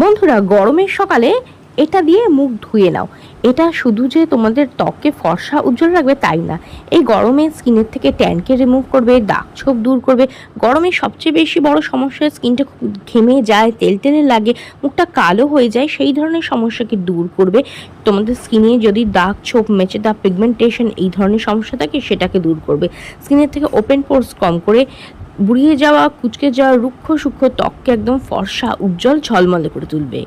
বন্ধুরা, গরমের সকালে এটা দিয়ে মুখ ধুয়ে নাও। এটা শুধু যে তোমাদের ত্বককে ফর্সা উজ্জ্বল রাখবে তাই না। এই গরমে স্কিনের থেকে ট্যানকে রিমুভ করবে, দাগ ছোপ দূর করবে। গরমে সবচেয়ে বেশি বড় সমস্যা স্কিনটা ঘেমে যায়, তেল তেলে লাগে, মুখটা কালো হয়ে যায়, সেই ধরনের সমস্যাকে দূর করবে। তোমাদের স্কিনে যদি দাগ ছোপ, মেচে দাগ পিগমেন্টেশন এই ধরনের সমস্যা থাকে, সেটাকে দূর করবে। স্কিনের থেকে ওপেন পোর্স কম করে বুড়িয়ে যাওয়া, কুচকে যাওয়া, রুক্ষ সূক্ষ্ম ত্বককে একদম ফর্সা, উজ্জ্বল ঝলমলে করে তুলবে।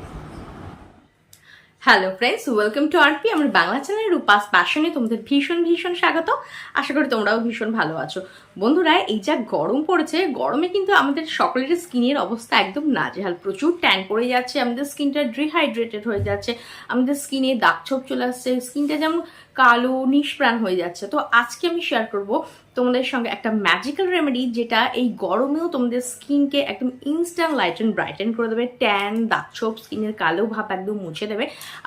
Hello friends welcome to RP আমার বাংলা চ্যানেল রূপাস প্যাশনে তোমাদের ভীষণ ভীষণ স্বাগত। আশা করি তোমরাও ভীষণ ভালো আছো। বন্ধুরা, এই যা গরম পড়েছে, গরমে কিন্তু আমাদের সকলের স্কিনের অবস্থা একদম নাজেহাল। প্রচুর ট্যান পড়ে যাচ্ছে, আমাদের স্কিনটা ডিহাইড্রেটেড হয়ে যাচ্ছে, আমাদের স্কিনে দাগ ছোপ চলে আসছে, স্কিনটা যেমন কালো, নিষ্প্রাণ হয়ে যাচ্ছে। তো আজকে আমি শেয়ার করব তোমাদের সঙ্গে একটা ম্যাজিক্যাল রেমেডি যেটা এই গরমেও তোমাদের স্কিনকে একদম ইনস্ট্যান্ট লাইটেন ব্রাইটেন করে দেবে। ট্যান দাগছোপ স্কিনের কালো ভাব একদম মুছে দেবে।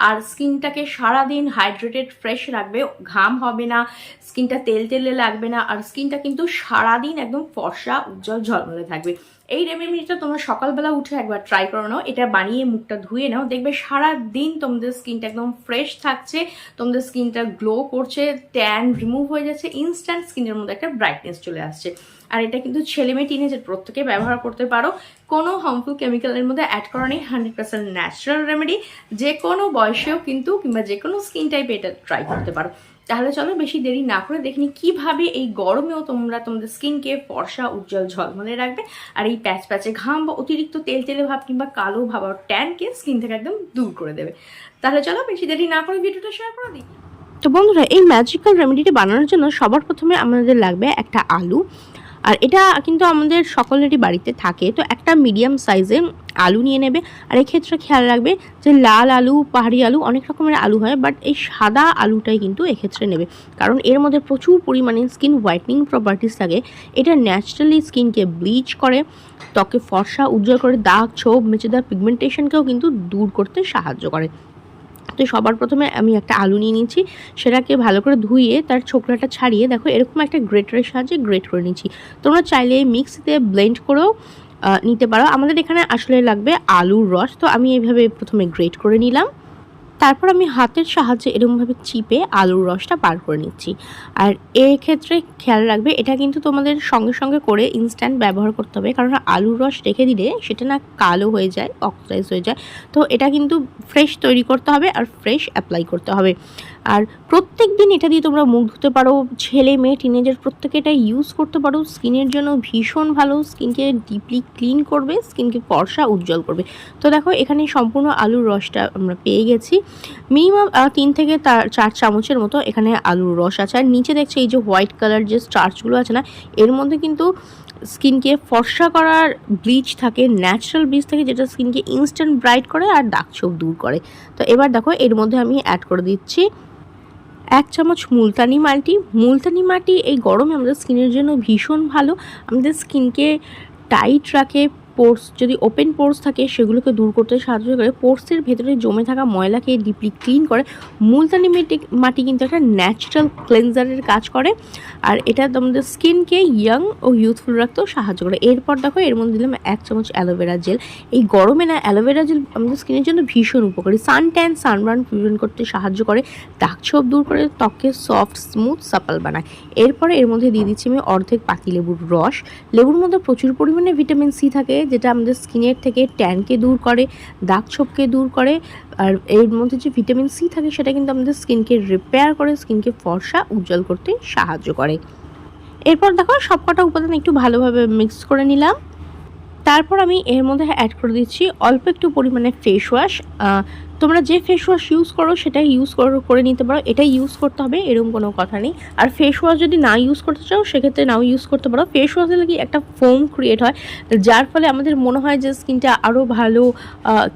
আর স্কিনটাকে সারাদিন হাইড্রেটেড ফ্রেশ রাখবে, ঘাম হবে না, স্কিনটা তেল তেলে লাগবে না, আর স্কিনটা কিন্তু সারাদিন একদম ফর্সা, উজ্জ্বল ঝলমলে থাকবে। এই রেমেডিটা তোমরা সকালবেলা উঠে একবার ট্রাই করো নাও। এটা বানিয়ে মুখটা ধুয়ে নাও। দেখবে সারা দিন তোমাদের স্কিনটা একদম ফ্রেশ থাকছে, তোমাদের স্কিনটা গ্লো করছে ট্যান রিমুভ হয়ে যাচ্ছে ইনস্ট্যান্ট স্কিনের মধ্যে একটা ব্রাইটনেস চলে আসছে। আর এটা কিন্তু ছেলে মেয়ে টিনেজের প্রত্যেকে ব্যবহার করতে পারো। কোনো হার্মফুল কেমিক্যালের মধ্যে অ্যাড করা নেই। হান্ড্রেড পার্সেন্ট ন্যাচারাল রেমেডি যে কোনো বয়সেও কিন্তু কিংবা যে কোনো স্কিন টাইপে এটা ট্রাই করতে পারো। তাহলে চলো বেশি দেরি না করে দেখিনি কীভাবে এই গরমেও তোমরা তোমাদের স্কিনকে ফর্সা, উজ্জ্বল ঝলমলে রাখবে। আর এই প্যাচ প্যাচে ঘাম বা অতিরিক্ত তেল তেলে ভাব কিংবা কালো ভাব আর ট্যানকে স্কিন থেকে একদম দূর করে দেবে। তাহলে চলো বেশি দেরি না করে ভিডিওটা শেয়ার করে দিই। তো বন্ধুরা, এই ম্যাজিক্যাল রেমেডিটা বানানোর জন্য সবার প্রথমে আমাদের লাগবে একটা আলু। আর এটা কিন্তু আমাদের সকলেরই বাড়িতে থাকে। তো একটা মিডিয়াম সাইজে আলু নিয়ে নেবে। আর এক্ষেত্রে খেয়াল রাখবে যে লাল আলু, পাহাড়ি আলু অনেক রকমের আলু হয় বাট এই সাদা আলুটাই কিন্তু এক্ষেত্রে নেবে। কারণ এর মধ্যে প্রচুর পরিমাণে স্কিন হোয়াইটনিং প্রপার্টিস থাকে এটা ন্যাচারালি স্কিনকে ব্লিচ করে ত্বকে ফর্সা, উজ্জ্বল করে, দাগ, ছোপ মেচেদার পিগমেন্টেশনকেও কিন্তু দূর করতে সাহায্য করে। তো সবার প্রথমে আমি একটা আলু নিয়ে নিয়েছি, সেটাকে ভালো করে ধুয়ে তার ছোকরাটা ছাড়িয়ে, দেখো এরকম একটা গ্রেটারের সাহায্যে গ্রেট করে নিচ্ছি তোমরা চাইলে মিক্সিতে ব্লেন্ড করেও নিতে পারো। আমাদের এখানে আসলে লাগবে আলুর রস, তো আমি এইভাবে প্রথমে গ্রেট করে নিলাম। তারপর আমি হাতের সাহায্যে এরকমভাবে চিপে আলুর রসটা বার করে নিচ্ছি। আর ক্ষেত্রে খেয়াল রাখবে, এটা কিন্তু তোমাদের সঙ্গে সঙ্গে করে ইনস্ট্যান্ট ব্যবহার করতে হবে। কারণ আলুর রস রেখে দিলে সেটা না কালো হয়ে যায় অক্সাইজ হয়ে যায়। তো এটা কিন্তু ফ্রেশ তৈরি করতে হবে আর ফ্রেশ অ্যাপ্লাই করতে হবে। আর প্রত্যেক দিন এটা দিয়ে তোমরা মুখ ধুতে পারো, ছেলে মেয়ে টিনেজার প্রত্যেকে এটা ইউজ করতে পারো স্কিনের জন্য ভীষণ ভালো স্কিনকে ডিপলি ক্লিন করবে স্কিনকে ফর্সা উজ্জ্বল করবে। তো দেখো, এখানে সম্পূর্ণ আলুর রসটা আমরা পেয়ে গেছি। মিনিমাম তিন থেকে তার চার চামচের মতো এখানে আলুর রস আছে। আর নিচে দেখছে এই যে হোয়াইট কালার যে স্টার্চগুলো আছে না, এর মধ্যে কিন্তু স্কিনকে ফর্সা করার ব্লিচ থাকে ন্যাচারাল ব্লিচ থাকে, যেটা স্কিনকে ইনস্ট্যান্ট ব্রাইট করে আর দাগ ছোপ দূর করে। তো এবার দেখো, এর মধ্যে আমি অ্যাড করে দিচ্ছি এক চামচ মুলতানি মাটি। মুলতানি মাটি এই গরমে আমাদের স্কিনের জন্য ভীষণ ভালো। আমাদের স্কিনকে টাইট রাখে পোর্স, যদি ওপেন পোর্স থাকে, সেগুলোকে দূর করতে সাহায্য করে। পোর্সের ভেতরে জমে থাকা ময়লাকে ডিপলি ক্লিন করে। মুলতানি মাটি কিন্তু একটা ন্যাচারাল ক্লেনজারের কাজ করে। আর এটা আমাদের স্কিনকে ইয়াং ও ইউথফুল রাখতেও সাহায্য করে। এরপর দেখো, এর মধ্যে দিলাম এক চামচ অ্যালোভেরা জেল। এই গরমে না, অ্যালোভেরা জেল আমাদের স্কিনের জন্য ভীষণ উপকারী। সান ট্যান সানবার্ন প্রিভেন্ট করতে সাহায্য করে। দাগ ছোপ দূর করে, ত্বককে সফট স্মুথ সাপাল বানায়। এরপরে এর মধ্যে দিয়ে দিচ্ছি আমি অর্ধেক পাতি লেবুর রস। লেবুর মধ্যে প্রচুর পরিমাণে ভিটামিন সি থাকে। যেটা আমাদের স্কিনের থেকে ট্যানকে দূর করে, দাগ ছোপকে দূর করে, আর এর মধ্যে যে ভিটামিন সি থাকে সেটা কিন্তু আমাদের স্কিনকে রিপেয়ার করে, স্কিনকে ফর্সা, উজ্জ্বল করতে সাহায্য করে। এরপর দেখো সবকটা উপাদান একটু ভালোভাবে মিক্স করে নিলাম। তারপর আমি এর মধ্যে অ্যাড করে দিচ্ছি অল্প একটু পরিমাণে ফেস ওয়াশ তোমরা যে ফেস ওয়াশ ইউজ করো, সেটাই ইউজ করে নিতে পারো। এটাই ইউজ করতে হবে এরকম কোনো কথা নেই। আর ফেস ওয়াশ যদি না ইউজ করতে চাও, সেক্ষেত্রে নাও ইউজ করতে পারো। ফেস ওয়াশে কি একটা ফোম ক্রিয়েট হয়, যার ফলে আমাদের মনে হয় যে স্কিনটা আরও ভালো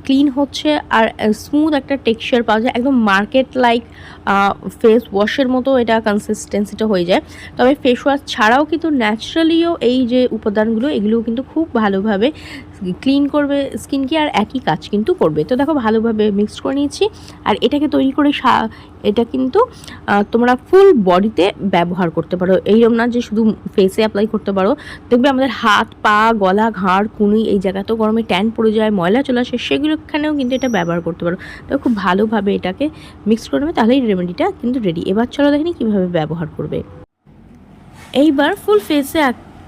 ক্লিন হচ্ছে আর স্মুথ একটা টেক্সচার পাওয়া যায়। একদম মার্কেট লাইক ফেস ওয়াশের মতো এটা কনসিস্টেন্সিটা হয়ে যায়। তবে ফেস ওয়াশ ছাড়াও কিন্তু ন্যাচারালিও এই যে উপাদানগুলো, এগুলোও কিন্তু খুব ভালোভাবে ক্লিন করবে স্কিনকে আর একই কাজ কিন্তু করবে। তো দেখো ভালোভাবে মিক্সড করে নিয়েছি। আর এটাকে তৈরি করে এটা কিন্তু তোমরা ফুল বডিতে ব্যবহার করতে পারো। এইরকম না যে শুধু ফেসে অ্যাপ্লাই করতে পারো। দেখবে আমাদের হাত, পা, গলা, ঘাড়, কুনি এই জায়গাতেও গরমে ট্যান পড়ে যায়, ময়লা চলে আসে, সেগুলোখানেও কিন্তু এটা ব্যবহার করতে পারো। তো খুব ভালোভাবে এটাকে মিক্স করে নেবে, তাহলেই রেমেডিটা কিন্তু রেডি এবার চলো দেখিনি কীভাবে ব্যবহার করবে। এইবার ফুল ফেসে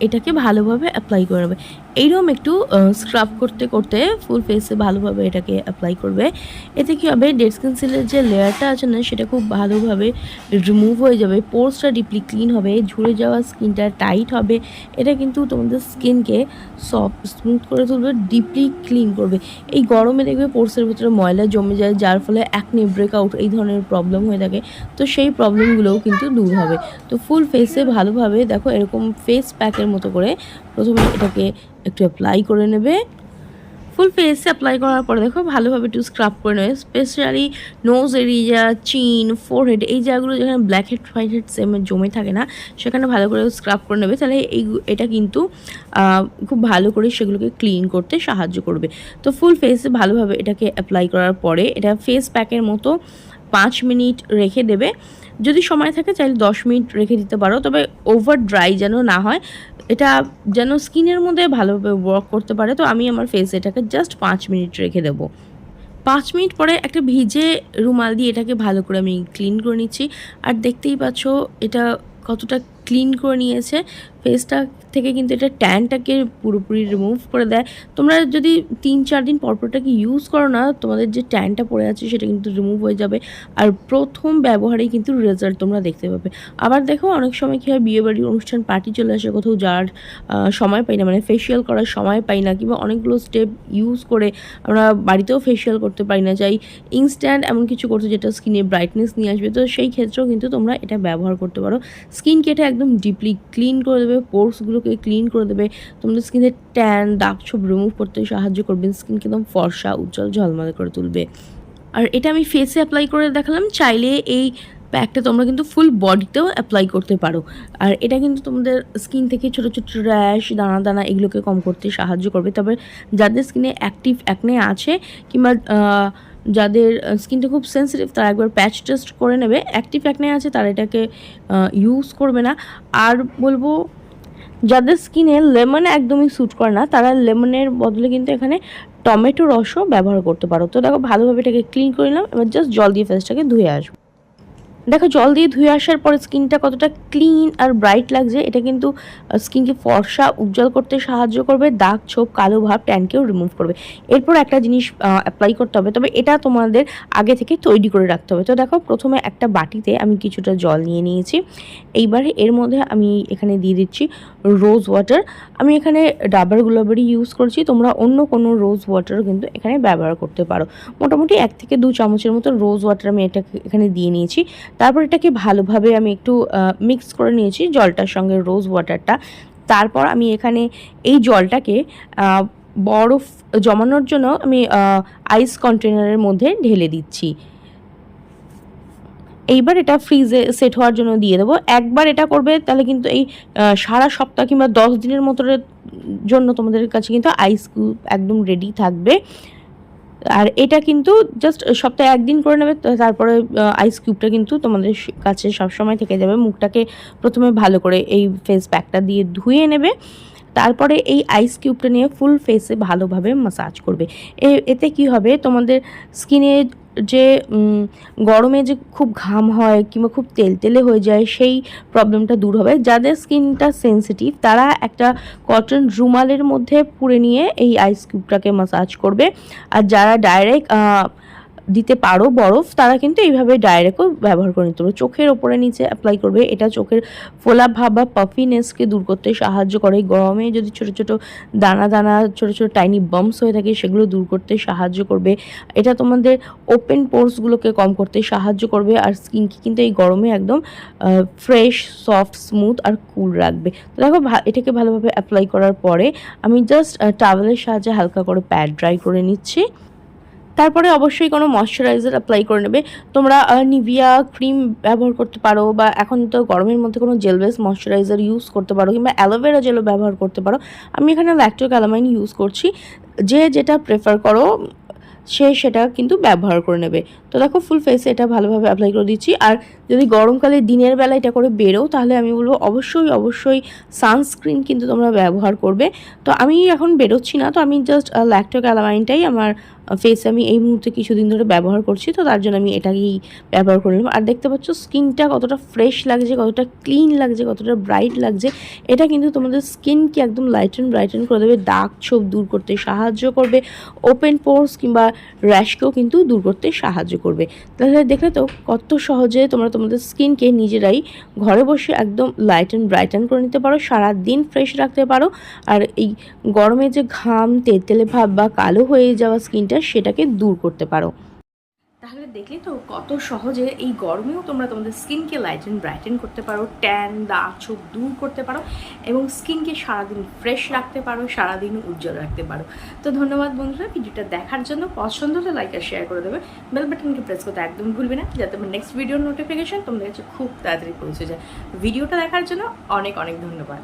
এটাকে ভালোভাবে অ্যাপ্লাই করে নেবে। এইরকম একটু স্ক্রাব করতে করতে ফুল ফেসে ভালোভাবে এটাকে অ্যাপ্লাই করবে। এতে কী হবে? ডেড স্কিন সেলের যে লেয়ারটা আছে না, সেটা খুব ভালোভাবে রিমুভ হয়ে যাবে পোর্সটা ডিপলি ক্লিন হবে, ঝুড়ে যাওয়া স্কিনটা টাইট হবে। এটা কিন্তু তোমাদের স্কিনকে সফট স্মুথ করে তুলবে ডিপলি ক্লিন করবে। এই গরমে দেখবে পোর্সের ভিতরে ময়লা জমে যায়, যার ফলে অ্যাকনে ব্রেকআউট এই ধরনের প্রবলেম হয়ে থাকে। তো সেই প্রবলেমগুলোও কিন্তু দূর হবে। তো ফুল ফেসে ভালোভাবে দেখো, এরকম ফেস প্যাকের মতো করে প্রথমে এটাকে একটু অ্যাপ্লাই করে নেবে। ফুল ফেসে অ্যাপ্লাই করার পরে দেখো ভালোভাবে একটু স্ক্রাব করে নেবে। Specially nose area chin forehead এই জায়গাগুলো যেখানে black head white head same জমে থাকে না, সেখানে ভালো করে স্ক্রাব করে নেবে। তাহলে এই এটা কিন্তু খুব ভালো করে সেগুলোকে ক্লিন করতে সাহায্য করবে। তো ফুল ফেসে ভালোভাবে এটাকে অ্যাপ্লাই করার পরে এটা ফেস প্যাকের মতো পাঁচ মিনিট রেখে দেবে। যদি সময় থাকে চাইলে দশ মিনিট রেখে দিতে পারো, তবে ওভার ড্রাই যেন না হয়, এটা যেন স্কিনের মধ্যে ভালোভাবে ওয়ার্ক করতে পারে। তো আমি আমার ফেসে এটাকে জাস্ট পাঁচ মিনিট রেখে দেবো। পাঁচ মিনিট পরে একটা ভিজে রুমাল দিয়ে এটাকে ভালো করে আমি ক্লিন করে নিচ্ছি। আর দেখতেই পাচ্ছ এটা কতটা ক্লিন করে নিয়েছে। ফেসটা থেকে কিন্তু এটা ট্যানটাকে পুরোপুরি রিমুভ করে দেয়। তোমরা যদি তিন চার দিন পরপরটাকে ইউজ করো না, তোমাদের যে ট্যানটা পড়ে আছে সেটা কিন্তু রিমুভ হয়ে যাবে। আর প্রথম ব্যবহারেই কিন্তু রেজাল্ট তোমরা দেখতে পাবে। আবার দেখো, অনেক সময় কী হয় বিয়েবাড়ির অনুষ্ঠান পার্টি চলে আসে কোথাও যাওয়ার সময় পাই না। মানে ফেসিয়াল করার সময় পাই না, কিংবা অনেকগুলো স্টেপ ইউজ করে আমরা বাড়িতেও ফেসিয়াল করতে পারি না। যাই ইনস্ট্যান্ট এমন কিছু করতে যেটা স্কিনে ব্রাইটনেস নিয়ে আসবে। তো সেই ক্ষেত্রেও কিন্তু তোমরা এটা ব্যবহার করতে পারো। স্কিনকে এটা একদম ডিপলি ক্লিন করে দেবে পোর্সগুলোকে ক্লিন করে দেবে। তোমাদের স্কিনের ট্যান দাগ ছোপ রিমুভ করতে সাহায্য করবে স্কিনকে একদম ফর্সা, উজ্জ্বল, ঝলমলে করে তুলবে। আর এটা আমি ফেসে অ্যাপ্লাই করে দেখালাম, চাইলে এই প্যাকটা তোমরা কিন্তু ফুল বডিতেও অ্যাপ্লাই করতে পারো। আর এটা কিন্তু তোমাদের স্কিন থেকে ছোটো ছোটো র্যাশ দানা দানা এগুলোকে কম করতে সাহায্য করবে। তবে যাদের স্কিনে অ্যাক্টিভ অ্যাকনে আছে কিংবা যাদের স্কিনটা খুব সেন্সিটিভ তারা একবার প্যাচ টেস্ট করে নেবে। অ্যাক্টিভ অ্যাকনে আছে, তারা এটাকে ইউজ করবে না। আর বলব, যাদের স্কিনে লেমন একদমই স্যুট করে না, তারা লেমনের বদলে কিন্তু এখানে টমেটো রসও ব্যবহার করতে পারো। তো দেখো, ভালোভাবে এটাকে ক্লিন করে নিলাম। এবার জাস্ট জল দিয়ে ফেসটাকে ধুয়ে আসব। দেখো, জল দিয়ে ধুয়ে আসার পরে স্কিনটা কতটা ক্লিন আর ব্রাইট লাগছে, এটা কিন্তু স্কিনকে ফর্সা, উজ্জ্বল করতে সাহায্য করবে, দাগ, ছোপ, কালো ভাব ট্যানকেও রিমুভ করবে। এরপর একটা জিনিস অ্যাপ্লাই করতে হবে, তবে এটা তোমাদের আগে থেকে তৈরি করে রাখতে হবে। তো দেখো, প্রথমে একটা বাটিতে আমি কিছুটা জল নিয়ে নিয়েছি। এইবারে এর মধ্যে আমি এখানে দিয়ে দিচ্ছি রোজ ওয়াটার আমি এখানে ডাবার গুলাবারি ইউজ করছি, তোমরা অন্য কোনো রোজ ওয়াটারও কিন্তু এখানে ব্যবহার করতে পারো। মোটামুটি এক থেকে দু চামচের মতো রোজ ওয়াটার আমি এটা এখানে দিয়ে নিয়েছি। তারপর এটাকে ভালোভাবে আমি একটু মিক্স করে নিয়েছি জলটার সঙ্গে রোজ ওয়াটারটা তারপর আমি এখানে এই জলটাকে বরফ জমানোর জন্য আমি আইস কন্টেনারের মধ্যে ঢেলে দিচ্ছি। এইবার এটা ফ্রিজে সেট হওয়ার জন্য দিয়ে দেবো। একবার এটা করবে, তাহলে কিন্তু এই সারা সপ্তাহ কিংবা দশ দিনের মতো জন্য তোমাদের কাছে কিন্তু আইস একদম রেডি থাকবে। আর এটা কিন্তু জাস্ট সপ্তাহে একদিন করে নেবে তারপরে আইস কিউবটা কিন্তু তোমাদের কাছে সবসময় থেকে যাবে। মুখটাকে প্রথমে ভালো করে এই ফেস প্যাকটা দিয়ে ধুয়ে নেবে। তারপরে এই আইস কিউবটা নিয়ে ফুল ফেসে ভালোভাবে মাসাজ করবে। এতে কি হবে? তোমাদের স্কিনে যে গরমে যে খুব ঘাম হয় কিংবা খুব তেলতেলে হয়ে যায়, সেই প্রবলেমটা দূর হবে। যাদের স্কিনটা সেন্সিটিভ তারা একটা কটন রুমালের মধ্যে পুরে নিয়ে এই আইস কিউবটাকে মাসাজ করবে। আর যারা ডাইরেক্ট দিতে পারো, বরফ, তারা কিন্তু এইভাবে ডাইরেক্টও ব্যবহার করে নিতে পারো চোখের ওপরে নিচে অ্যাপ্লাই করবে, এটা চোখের ফোলা ভাব বা পাফিনেসকে দূর করতে সাহায্য করে। গরমে যদি ছোট ছোট দানা দানা, ছোট ছোট টাইনি বাম্পস হয়ে থাকে, সেগুলো দূর করতে সাহায্য করবে। এটা তোমাদের ওপেন পোর্সগুলোকে কম করতে সাহায্য করবে, আর স্কিনকে কিন্তু এই গরমে একদম ফ্রেশ সফট স্মুথ আর কুল রাখবে। তো দেখো এটাকে ভালোভাবে অ্যাপ্লাই করার পরে আমি জাস্ট টাওয়েলের সাহায্যে হালকা করে প্যাড ড্রাই করে নিচ্ছি। তারপরে অবশ্যই কোনো ময়শ্চারাইজার অ্যাপ্লাই করে নেবে। তোমরা নিভিয়া ক্রিম ব্যবহার করতে পারো বা এখন তো গরমের মধ্যে কোনো জেল বেস ময়শ্চারাইজার ইউজ করতে পারো কিংবা অ্যালোভেরা জেলও ব্যবহার করতে পারো। আমি এখানে ল্যাক্টো ক্যালামাইন ইউজ করছি। যে যেটা প্রেফার করো, সে সেটা কিন্তু ব্যবহার করে নেবে। তো দেখো ফুল ফেসে এটা ভালোভাবে অ্যাপ্লাই করে দিচ্ছি। আর যদি গরমকালে দিনের বেলা এটা করে বেরো তাহলে আমি বলব অবশ্যই অবশ্যই সানস্ক্রিন কিন্তু তোমরা ব্যবহার করবে। তো আমি এখন বেরোচ্ছি না, তো আমি জাস্ট ল্যাক্টো ক্যালামাইনটাই আমার ফেসে আমি এই মুহূর্তে কিছুদিন ধরে ব্যবহার করছি, তো তার জন্য আমি এটাকেই ব্যবহার করে নিলাম। আর দেখতে পাচ্ছ, স্কিনটা কতটা ফ্রেশ লাগছে, কতটা ক্লিন লাগছে, কতটা ব্রাইট লাগছে। এটা কিন্তু তোমাদের স্কিনকে একদম লাইটেন ব্রাইটেন করে দেবে দাগ ছোপ দূর করতে সাহায্য করবে ওপেন পোর্স কিংবা র্যাশকেও কিন্তু দূর করতে সাহায্য করবে। তাহলে দেখলে তো কত সহজে তোমরা তোমাদের স্কিনকে নিজেরাই ঘরে বসে একদম লাইট অ্যান্ড ব্রাইটেন করে নিতে পারো সারা দিন ফ্রেশ রাখতে পারো। আর এই গরমে যে ঘাম তেলতেলে ভাব বা কালো হয়ে যাওয়া স্কিনটা সেটাকে দূর করতে পারো। তাহলে দেখলে তো কত সহজে এই গরমেও তোমরা তোমাদের স্কিনকে লাইট অ্যান্ড ব্রাইটেন করতে পারো ট্যান দাগ ছোপ দূর করতে পারো এবং স্কিনকে সারাদিন ফ্রেশ রাখতে পারো, সারাদিন উজ্জ্বল রাখতে পারো। তো ধন্যবাদ বন্ধুরা, ভিডিওটা দেখার জন্য পছন্দ হলে লাইক আর শেয়ার করে দেবে। বেল বাটনকে প্রেস করতে একদম ভুলবে না, যাতে আমার নেক্সট ভিডিওর নোটিফিকেশান তোমাদের কাছে খুব তাড়াতাড়ি পৌঁছে যায়। ভিডিওটা দেখার জন্য অনেক অনেক ধন্যবাদ।